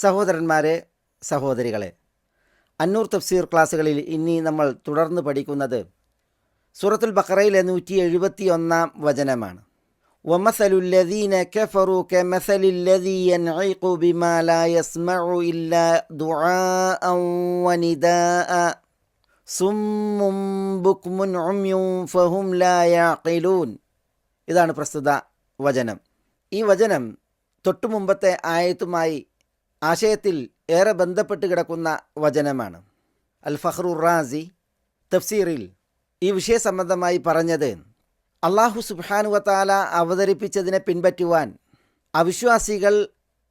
സഹോദരന്മാരെ സഹോദരികളെ അന്നൂർ തഫ്സീർ ക്ലാസ്സുകളിൽ ഇനി നമ്മൾ തുടർന്ന് പഠിക്കുന്നത് സൂറത്തുൽ ബക്കറയിലെ നൂറ്റി എഴുപത്തി ഒന്നാം വചനമാണ്. വമസലുല്ലദീന കഫറു കമസലില്ലദീ ബിമാ ലാ യസ്മഉ ഇല്ലാ ഫഹും ലാ ഇതാണ് പ്രസ്തുത വചനം. ഈ വചനം തൊട്ടു മുമ്പത്തെ ആയത്തുമായി ആശയത്തിൽ ഏറെ ബന്ധപ്പെട്ട് കിടക്കുന്ന വചനമാണ്. അൽ ഫഹ്റു റാസി തഫ്സീറിൽ ഈ വിഷയസംബന്ധമായി പറഞ്ഞത് അള്ളാഹു സുബാനുവത്താല അവതരിപ്പിച്ചതിനെ പിൻപറ്റുവാൻ അവിശ്വാസികൾ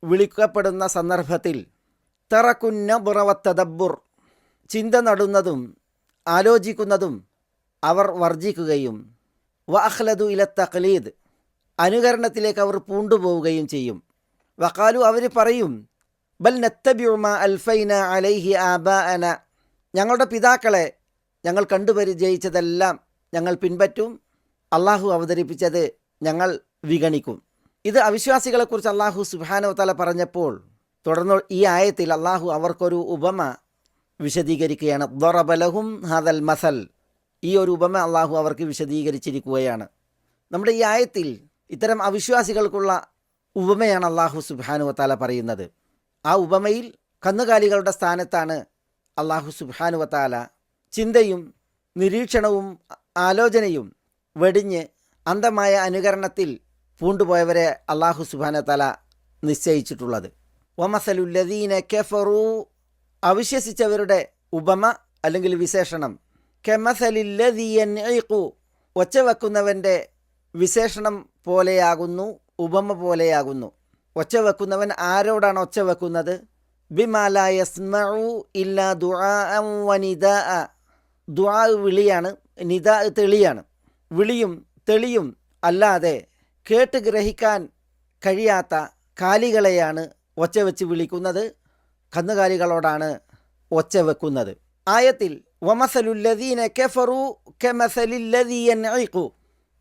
വിളിക്കപ്പെടുന്ന സന്ദർഭത്തിൽ തറക്കുന്നബുറവത്തദബ്ബുർ ചിന്ത നടുന്നതും ആലോചിക്കുന്നതും അവർ വർജിക്കുകയും വ അഹ്ലദു ഇല തഖലീദ് അനുകരണത്തിലേക്ക് അവർ പൂണ്ടുപോവുകയും ചെയ്യും. വക്കാലു അവർ പറയും ബൽ നത്തബിയുമ അൽഫൈന അലൈഹി ആബാഅന. ഞങ്ങളുടെ പിതാക്കളെ ഞങ്ങൾ കണ്ടുപരിചയിച്ചതെല്ലാം ഞങ്ങൾ പിൻപറ്റും. അള്ളാഹു അവതരിപ്പിച്ചത് ഞങ്ങൾ വിഗണിക്കും. ഇത് അവിശ്വാസികളെക്കുറിച്ച് അള്ളാഹു സുബാനോ തല പറഞ്ഞപ്പോൾ തുടർന്ന് ഈ ആയത്തിൽ അള്ളാഹു അവർക്കൊരു ഉപമ വിശദീകരിക്കുകയാണ്. ദൊറബലഹും ഹദൽ മസൽ. ഈ ഒരു ഉപമ അള്ളാഹു അവർക്ക് വിശദീകരിച്ചിരിക്കുകയാണ്. നമ്മുടെ ഈ ആയത്തിൽ ഇത്തരം അവിശ്വാസികൾക്കുള്ള ഉപമയാണ് അള്ളാഹു സുബാനു വത്താല പറയുന്നത്. ആ ഉപമയിൽ കന്നുകാലികളുടെ സ്ഥാനത്താണ് അള്ളാഹു സുബാനു വത്താല ചിന്തയും നിരീക്ഷണവും ആലോചനയും വെടിഞ്ഞ് അന്ധമായ അനുകരണത്തിൽ പൂണ്ടുപോയവരെ അള്ളാഹു സുബാന തല നിശ്ചയിച്ചിട്ടുള്ളത്. വമസലുല്ലദീന കെഫറു അവിശ്വസിച്ചവരുടെ ഉപമ അല്ലെങ്കിൽ വിശേഷണം. കെമസലില്ലദീയു ഒച്ച വെക്കുന്നവന്റെ വിശേഷണം പോലെയാകുന്നു ഉപമ പോലെയാകുന്നു. ഒച്ച വെക്കുന്നവൻ ആരോടാണ് ഒച്ച വെക്കുന്നത്? ബിമാല യസ്മഉ ഇല്ല ദുആ വിളിയാണ് നിത തെളിയാണ്. വിളിയും തെളിയും അല്ലാതെ കേട്ട് ഗ്രഹിക്കാൻ കഴിയാത്ത കാലികളെയാണ് ഒച്ച വെച്ച് വിളിക്കുന്നത്. കന്നുകാലികളോടാണ് ഒച്ച വെക്കുന്നത്. ആയത്തിൽ വമസലുല്ലദീന കെഫറു കെമസലില്ലദീയു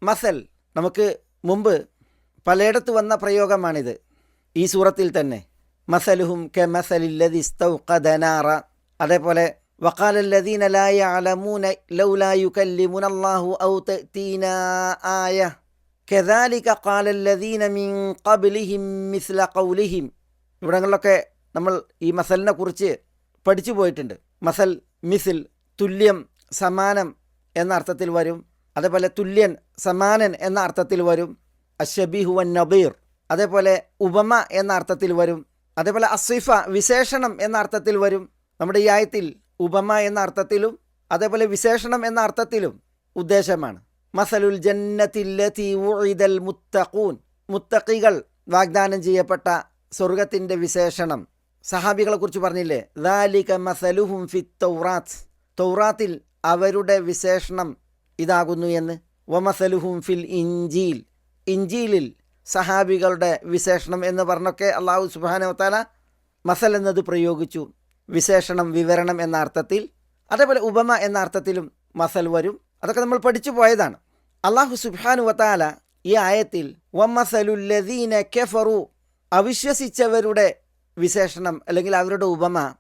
മസൽ നമുക്ക് മുമ്പ് പലയിടത്ത് വന്ന പ്രയോഗമാണിത്. ഈ സൂറത്തിൽ തന്നെ മസലുഹും കെമസലില്ലദി സ്തൗഖദനാറ അതേപോലെ وقال الذين لا يعلمون لولا يكلمنا الله أو تأتينا آية كذلك قال الذين من قبلهم مثل قولهم ഇവിടങ്ങളിലൊക്കെ നമ്മൾ ഈ മസലിനെ കുറിച്ച് പഠിച്ചു പോയിട്ടുണ്ട് മസൽ മിസിൽ തുല്യം സമാനം എന്ന അർത്ഥത്തിൽ വരും അതേപോലെ തുല്യൻ സമാനൻ എന്ന അർത്ഥത്തിൽ വരും അഷബിഹു വൻ നബീർ അതേപോലെ ഉപമ എന്ന അർത്ഥത്തിൽ വരും. അതേപോലെ അസ്വിഫ വിശേഷണം എന്ന അർത്ഥത്തിൽ വരും. നമ്മുടെ ഈ ആയത്തിൽ ഉപമ എന്ന അർത്ഥത്തിലും അതേപോലെ വിശേഷണം എന്ന അർത്ഥത്തിലും ഉദ്ദേശമാണ്. മസലുൽ ജന്നത്തില്ലത്തി ഉഇദൽ മുത്തഖൂൻ. മുത്തഖികൾ വാഗ്ദാനം ചെയ്യപ്പെട്ട സ്വർഗത്തിന്റെ വിശേഷണം. സഹാബികളെ കുറിച്ച് പറഞ്ഞില്ലേ? ദാലിക മസലുഹും ഫി തൗറാത്ത്. തൗറാത്തിൽ അവരുടെ വിശേഷണം ഇതാകുന്നു എന്ന്. വമസലുഹും ഫിൽ ഇഞ്ചീൽ ഇഞ്ചീലിൽ സഹാബികളുടെ വിശേഷണം എന്ന് പറഞ്ഞൊക്കെ അള്ളാഹു സുബാനോത്താല മസൽ എന്നത് പ്രയോഗിച്ചു. വിശേഷണം വിവരണം എന്ന അർത്ഥത്തിൽ അതേപോലെ ഉപമ എന്ന അർത്ഥത്തിലും മസൽ വരും. അതൊക്കെ നമ്മൾ പഠിച്ചു പോയതാണ്. അള്ളാഹു സുബാനു വത്താല ഈ ആയത്തിൽ കെഫറു അവിശ്വസിച്ചവരുടെ വിശേഷണം അല്ലെങ്കിൽ അവരുടെ ഉപമ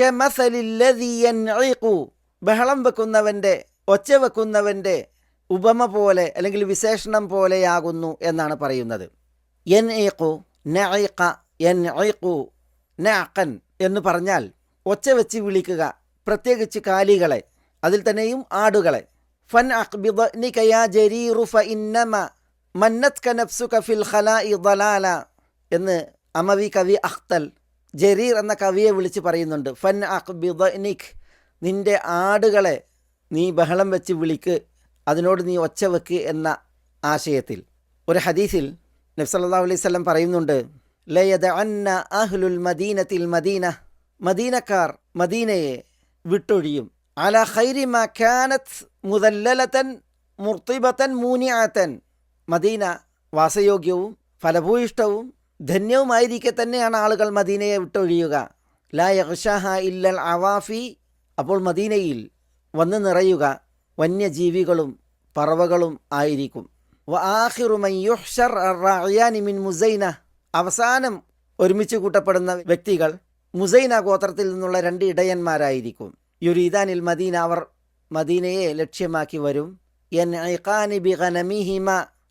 കെമസലില്ലദീയു ബഹളം വെക്കുന്നവന്റെ ഒച്ച വെക്കുന്നവന്റെ ഉപമ പോലെ അല്ലെങ്കിൽ വിശേഷണം പോലെയാകുന്നു എന്നാണ് പറയുന്നത്. എൻ ഏക്കു നഇഖ എൻ ഐക്കു നഅക്കൻ എന്ന് പറഞ്ഞാൽ ഒച്ച വെച്ച് വിളിക്കുക പ്രത്യേകിച്ച് കാലികളെ അതിൽ തന്നെയും ആടുകളെ. ഫൻ അഖ്ബിദ്നികയാ ജരീറു ഫ ഇന്നമ മന്നത് കനഫ്സുക ഫിൽ എന്ന് അമവി കവി അഖ്തൽ ജരീർ എന്ന കവിയെ വിളിച്ച് പറയുന്നുണ്ട്. ഫൻ അഖ്ബിദ്നിക് നിന്റെ ആടുകളെ നീ ബഹളം വെച്ച് വിളിക്ക് അതിനോട് നീ ഒച്ച വെക്ക് എന്ന ആശയത്തിൽ. ഒരു ഹദീസിൽ നബ്സല്ലാ അലൈഹി സ്വലം പറയുന്നുണ്ട് ലയദ അന്ന അഹ്ലുൽ മദീനത്തിൽ മദീന മദീനക്കാർ മദീനയെ വിട്ടൊഴിയും. അല ഹൈരി ഖാനത്ത് മുതല്ലലത്തൻ മുർത്തിബത്തൻ മൂനിയാത്തൻ മദീന വാസയോഗ്യവും ഫലഭൂയിഷ്ടവും ധന്യവുമായിരിക്കെ തന്നെയാണ് ആളുകൾ മദീനയെ വിട്ടൊഴിയുക. ലാ യഹ്ഷാഹ ഇല്ലൽ അവാഫി അപ്പോൾ മദീനയിൽ വന്ന് നിറയുക. വന്യജീവികളും പറവകളും ആയിരിക്കും. മിൻ മുസൈന. അവസാനം ഒരുമിച്ച് കൂട്ടപ്പെടുന്ന വ്യക്തികൾ മുസൈന ഗോത്രത്തിൽ നിന്നുള്ള രണ്ട് ഇടയന്മാരായിരിക്കും. യുരീദാനിൽ മദീന അവർ മദീനയെ ലക്ഷ്യമാക്കി വരും. ബി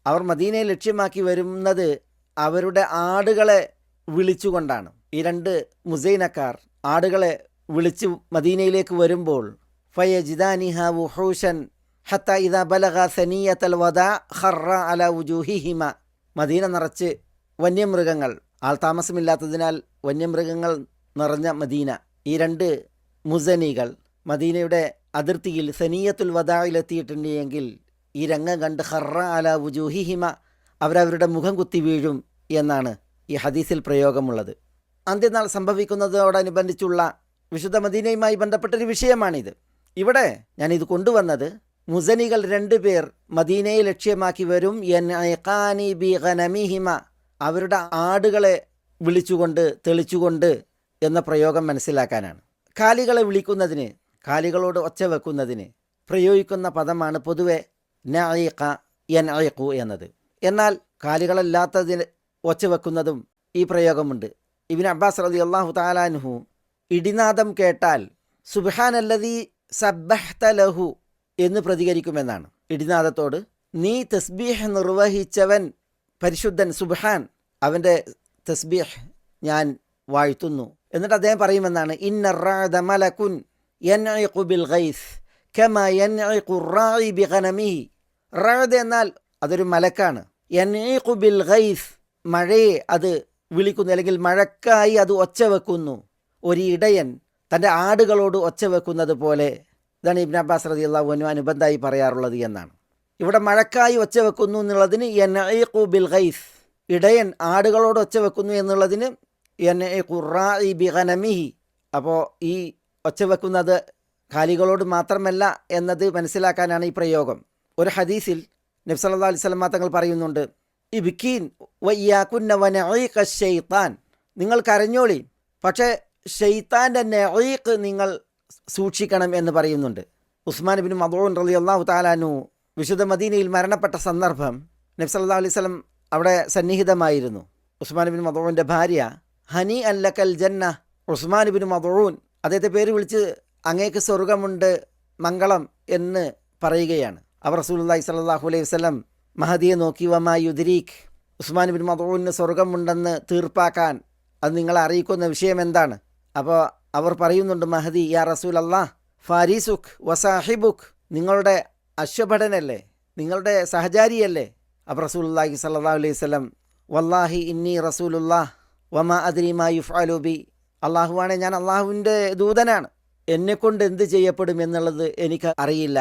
അവർ മദീനയെ ലക്ഷ്യമാക്കി വരുന്നത് അവരുടെ ആടുകളെ വിളിച്ചുകൊണ്ടാണ്. ഈ രണ്ട് മുസൈനക്കാർ ആടുകളെ വിളിച്ച് മദീനയിലേക്ക് വരുമ്പോൾ ഫയജിദാനിഹ വുഹൂഷൻ ഹത്ത ഇദ ബലഗ സനീയത്തൽ വദ ഖറ അല വുജൂഹിഹിമ. മദീന നിറച്ച് വന്യമൃഗങ്ങൾ. ആൾതാമസമില്ലാത്തതിനാൽ വന്യമൃഗങ്ങൾ നിറഞ്ഞ മദീന. ഈ രണ്ട് മുസനികൾ മദീനയുടെ അതിർത്തിയിൽ സനീയത്തുൽ വദായിലെത്തിയിട്ടുണ്ട് എങ്കിൽ ഈ രംഗം കണ്ട് ഹറ അല വുജൂഹിഹിമ അവരവരുടെ മുഖം കുത്തി വീഴും എന്നാണ് ഈ ഹദീസിൽ പ്രയോഗമുള്ളത്. അന്ത്യനാൾ സംഭവിക്കുന്നതോടനുബന്ധിച്ചുള്ള വിശുദ്ധ മദീനയുമായി ബന്ധപ്പെട്ടൊരു വിഷയമാണിത്. ഇവിടെ ഞാൻ ഇത് കൊണ്ടുവന്നത് മുസനികൾ രണ്ടുപേർ മദീനയെ ലക്ഷ്യമാക്കി വരും. എൻ ഐഖാനി ബി ഖനമിഹിമ അവരുടെ ആടുകളെ വിളിച്ചുകൊണ്ട് തെളിച്ചുകൊണ്ട് എന്ന പ്രയോഗം മനസ്സിലാക്കാനാണ്. കാലികളെ വിളിക്കുന്നതിന് കാലികളോട് ഒച്ച വെക്കുന്നതിന് പ്രയോഗിക്കുന്ന പദമാണ് പൊതുവെ നഅീഖ എൻ എന്നത്. എന്നാൽ കാലികളല്ലാത്തതിന് ഒച്ച വെക്കുന്നതും ഈ പ്രയോഗമുണ്ട്. ഇബിൻ അബ്ബാസ് റതി അള്ളാഹു താലാൻഹു ഇടിനാദം കേട്ടാൽ സുബാനല്ലതി സബ്ബഹ്ത ലഹു എന്ന് പ്രതികരിക്കുമെന്നാണ്. ഇടിനാഥത്തോട് നീ തസ്ബീഹ് നിർവഹിച്ചവൻ പരിശുദ്ധൻ സുബ്ഹാൻ അവന്റെ തസ്ബീഹ് ഞാൻ വാഴ്ത്തുന്നു. എന്നിട്ട് അദ്ദേഹം പറയുമെന്നാണ് ഇന്ന മലക്കുൻ ബിൽ ഗൈസ് റാദ് എന്നാൽ അതൊരു മലക്കാണ്. ബിൽ ഗൈസ് മഴയെ അത് വിളിക്കുന്നു അല്ലെങ്കിൽ മഴക്കായി അത് ഒച്ച വെക്കുന്നു. ഒരു ഇടയൻ തന്റെ ആടുകളോട് ഒച്ച വെക്കുന്നത് പോലെ ഇതാണ് ഇബ്നു അബ്ബാസ് റതി അള്ളാഹുനു അനുബന്ധമായി പറയാറുള്ളത് എന്നാണ്. ഇവിടെ മഴക്കായി ഒച്ച വെക്കുന്നു എന്നുള്ളതിന് യൻഇഖു ബിൽ ഗൈസ് ഇടയൻ ആടുകളോട് ഒച്ച വെക്കുന്നു എന്നുള്ളതിന് യൻഇഖു റാഇ ബി ഖനമിഹി അപ്പോൾ ഈ ഒച്ച വെക്കുന്നത് കാലികളോട് മാത്രമല്ല എന്നത് മനസ്സിലാക്കാനാണ് ഈ പ്രയോഗം. ഒരു ഹദീസിൽ നബ്സല്ലാ അലൈഹി സ്വലമ തങ്ങൾ പറയുന്നുണ്ട് ഈ ബിക്കീൻ വയ്യാക്കുന്ന വനീഖ ഷെയ്ത്താൻ നിങ്ങൾ കരഞ്ഞോളി പക്ഷേ ഷെയ്ത്താന്റെ നെയ്ക്ക് നിങ്ങൾ സൂക്ഷിക്കണം എന്ന് പറയുന്നുണ്ട്. ഉസ്മാൻ ബിൻ മദോൻ റലി അള്ളാഹു താലാനു വിശുദ്ധ മദീനയിൽ മരണപ്പെട്ട സന്ദർഭം നബ്സല്ലാ അലൈഹി സ്വലം അവിടെ സന്നിഹിതമായിരുന്നു. ഉസ്മാൻ ബിൻ മദോന്റെ ഭാര്യ ഹനി അല്ലക്കൽ ജന്ന ഉസ്മാൻ ബിൻ മദോൻ അദ്ദേഹത്തെ പേര് വിളിച്ച് അങ്ങേക്ക് സ്വർഗമുണ്ട് മംഗളം എന്ന് പറയുകയാണ്. അവർ റസൂലുള്ളാഹി സലാഹു അലൈഹി വസ്ലം മഹദിയെ നോക്കി വമാ യുദ്രീഖ്? ഉസ്മാൻ ബിൻ മദോന് സ്വർഗമുണ്ടെന്ന് തീർപ്പാക്കാൻ അത് നിങ്ങളെ അറിയിക്കുന്ന വിഷയം എന്താണ്? അപ്പോൾ അവർ പറയുന്നുണ്ട് മഹദി യാ റസൂൽ അള്ളാ ഫാരീസുഖ് വസാഹിബുഖ് നിങ്ങളുടെ അശ്വഭടനല്ലേ നിങ്ങളുടെ സഹചാരിയല്ലേ? അപ്പോൾ റസൂലുള്ളാഹി സല്ലാ അലൈഹി സ്വലം വല്ലാഹി ഇന്നി റസൂലുല്ലാ വമാ അദ്രിമാ യുഫ്അലുബി അള്ളാഹുവാണ് ഞാൻ അള്ളാഹുവിന്റെ ദൂതനാണ്. എന്നെക്കൊണ്ട് എന്ത് ചെയ്യപ്പെടും എന്നുള്ളത് എനിക്ക് അറിയില്ല.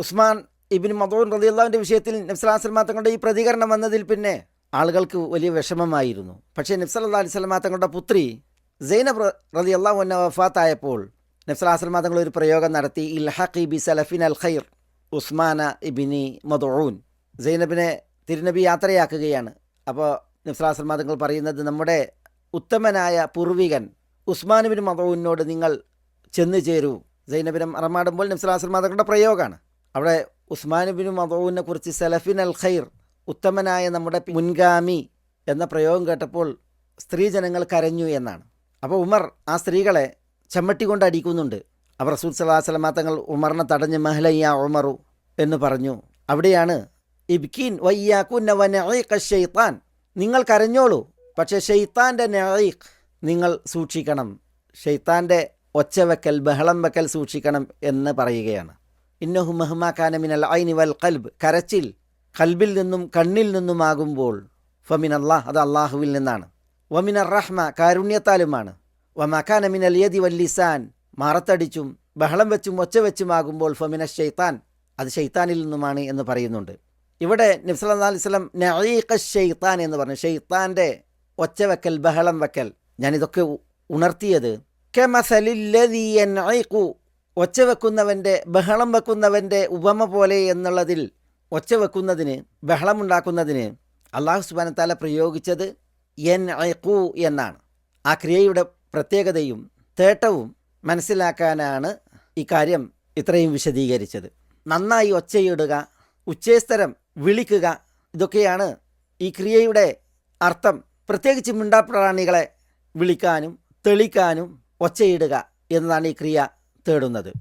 ഉസ്മാൻ ഇബിൻ മദൂൻ റതി അള്ളാഹുവിന്റെ വിഷയത്തിൽ നബ്സലാസ്ലമാ തങ്ങളുടെ ഈ പ്രതികരണം വന്നതിൽ പിന്നെ ആളുകൾക്ക് വലിയ വിഷമമായിരുന്നു. പക്ഷേ നബ്സല്ലാ അലൈഹി സ്വലമാ തങ്ങളുടെ പുത്രി സൈനബ് റതി അള്ളാഹു എന്ന വഫാത്തായപ്പോൾ നബ്സലാസ്ലമ തങ്ങൾ ഒരു പ്രയോഗം നടത്തി ഇൽഹഖി ബി സലഫിൻ അൽ ഖൈർ ഉസ്മാന ഇബിനി മദൂൻ സൈനബിനെ തിരുനബി യാത്രയാക്കുകയാണ്. അപ്പോൾ നബ്സലാസ്ലമ തങ്ങൾ പറയുന്നത് നമ്മുടെ ഉത്തമനായ പൂർവികൻ ഉസ്മാൻ ബിൻ മദൂനോട് നിങ്ങൾ ചെന്നു ചേരൂ. സൈനബിനെ മറമാടുമ്പോൾ നബ്സലാസ്ലമ തങ്ങളുടെ പ്രയോഗമാണ്. അവിടെ ഉസ്മാൻ ബിൻ മദൂനെ കുറിച്ച് സലഫിൻ അൽ ഖൈർ ഉത്തമനായ നമ്മുടെ മുൻഗാമി എന്ന പ്രയോഗം കേട്ടപ്പോൾ സ്ത്രീജനങ്ങൾ കരഞ്ഞു എന്നാണ്. അപ്പോൾ ഉമർ ആ സ്ത്രീകളെ ചമ്മട്ടി കൊണ്ട് അടിക്കുന്നുണ്ട്. അവർ റസൂൽ സലാഹ് സ്വലമാ തങ്ങൾ ഉമറിനെ തടഞ്ഞ് മഹലയ്യ ഉമറു എന്ന് പറഞ്ഞു. അവിടെയാണ് ഇബ്കീൻ വയ്യാക്കുന്ന വനീഖ് ഷെയ്ത്താൻ നിങ്ങൾ കരഞ്ഞോളൂ പക്ഷേ ഷെയ്ത്താന്റെ നഴീഖ് നിങ്ങൾ സൂക്ഷിക്കണം. ഷെയ്ത്താന്റെ ഒച്ച വെക്കൽ ബഹളം വെക്കൽ സൂക്ഷിക്കണം എന്ന് പറയുകയാണ്. ഇന്നഹു മഹ്മാ മിനൽ ഐനി വൽ കൽബ് കരച്ചിൽ കൽബിൽ നിന്നും കണ്ണിൽ നിന്നുമാകുമ്പോൾ ഫമിൻ അള്ളാഹ് അത് അള്ളാഹുവിൽ നിന്നാണ്. വമിൻ റഹ്മ കാരുണ്യത്താലുമാണ്. വമക്കാന മിനൽ യതി വല്ലിസാൻ മറത്തടിച്ചും ബഹളം വെച്ചും ഒച്ച വെച്ചുമാകുമ്പോൾ ഫമിന ഷെയ്ത്താൻ അത് ഷെയ്ത്താനിൽ നിന്നുമാണ് എന്ന് പറയുന്നുണ്ട്. ഇവിടെ നബ്സല്ലാ അലൈഹി ഷെയ്ത്താൻ എന്ന് പറഞ്ഞു. ഷെയ്ത്താന്റെ ഒച്ച വെക്കൽ ബഹളം വെക്കൽ. ഞാനിതൊക്കെ ഉണർത്തിയത് കെമസലില്ലദീ യൻഈഖു. ഒച്ച വെക്കുന്നവന്റെ ബഹളം വെക്കുന്നവന്റെ ഉപമ പോലെ എന്നുള്ളതിൽ ഒച്ച വെക്കുന്നതിന് ബഹളമുണ്ടാക്കുന്നതിന് അള്ളാഹു സുബാനത്താല പ്രയോഗിച്ചത് എൻ ഐക്കു എന്നാണ്. ആ ക്രിയയുടെ പ്രത്യേകതയും തേട്ടവും മനസ്സിലാക്കാനാണ് ഇക്കാര്യം ഇത്രയും വിശദീകരിച്ചത്. നന്നായി ഒച്ചയിടുക ഉച്ചേസ്തരം വിളിക്കുക ഇതൊക്കെയാണ് ഈ ക്രിയയുടെ അർത്ഥം. പ്രത്യേകിച്ച് മിണ്ടാപ്രാണികളെ വിളിക്കാനും തെളിക്കാനും ഒച്ചയിടുക എന്നതാണ് ഈ ക്രിയ തേടുന്നത്.